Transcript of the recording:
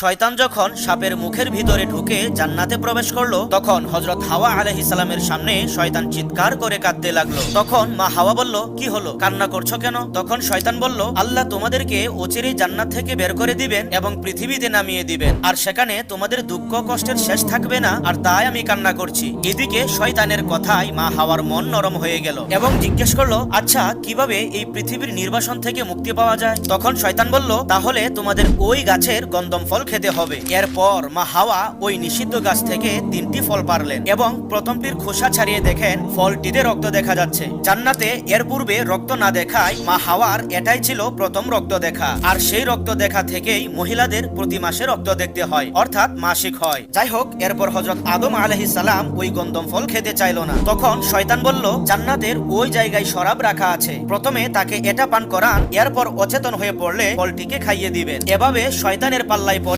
শয়তান যখন সাপের মুখের ভিতরে ঢুকে জান্নাতে প্রবেশ করল, তখন হজরত হাওয়া আলহ ইসলামের সামনে শয়তান চিৎকার করে কাঁদতে লাগল। তখন মা হাওয়া বলল, কি হলো? কান্না করছ কেন? তখন শয়তান বলল, আল্লাহ তোমাদেরকে অচিরেই জান্নাত থেকে বের করে দিবেন এবং পৃথিবীতে নামিয়ে দিবেন। আর সেখানে তোমাদের দুঃখ কষ্টের শেষ থাকবে না, আর তাই আমি কান্না করছি। এদিকে শয়তানের কথায় মা হাওয়ার মন নরম হয়ে গেল এবং জিজ্ঞেস করল আচ্ছা কীভাবে এই পৃথিবীর নির্বাসন থেকে মুক্তি পাওয়া যায়? তখন শয়তান বলল, তাহলে তোমাদের ওই গাছের গন্দম ফল খেতে হবে। এরপর মা হাওয়া ওই নিষিদ্ধ গাছ থেকে তিনটি ফল পারলেন এবং প্রথমটির খোসা ছাড়িয়ে দেখেন ফলটিতে রক্ত দেখা যাচ্ছে। জান্নাতে এর পূর্বে রক্ত না দেখায় মা হাওয়ার এটাই ছিল প্রথম রক্ত দেখা। আর সেই রক্ত দেখা থেকেই মহিলাদের প্রতি মাসে রক্ত দেখতে হয়, অর্থাৎ মাসিক হয়। যাই হোক, এরপর হজরত আদম আলহি সালাম ওই গন্দম ফল খেতে চাইল না। তখন শয়তান বলল, জান্নাতের ওই জায়গায় শরাব রাখা আছে। প্রথমে তাকে এটা পান করান, এরপর অচেতন হয়ে পড়লে ফলটিকে খাইয়ে দিবেন। এভাবে শয়তানের পাল্লায় পড়ে